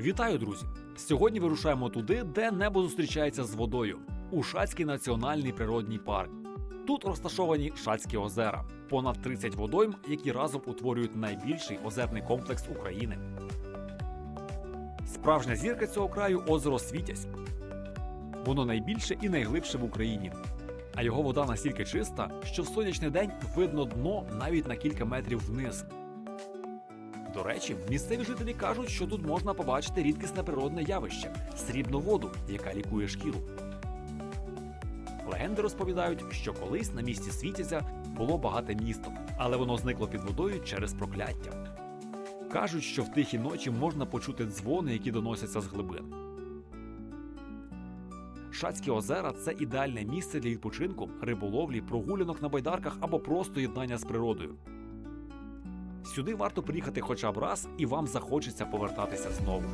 Вітаю, друзі! Сьогодні вирушаємо туди, де небо зустрічається з водою у Шацький національний природній парк. Тут розташовані Шацькі озера, понад 30 водойм, які разом утворюють найбільший озерний комплекс України. Справжня зірка цього краю озеро Світязь. Воно найбільше і найглибше в Україні. А його вода настільки чиста, що в сонячний день видно дно навіть на кілька метрів вниз. До речі, місцеві жителі кажуть, що тут можна побачити рідкісне природне явище срібну воду, яка лікує шкіру. Легенди розповідають, що колись на місці Світязя було багате місто, але воно зникло під водою через прокляття. Кажуть, що в тихі ночі можна почути дзвони, які доносяться з глибин. Шацькі озера це ідеальне місце для відпочинку, риболовлі, прогулянок на байдарках або просто єднання з природою. Сюди варто приїхати хоча б раз, і вам захочеться повертатися знову.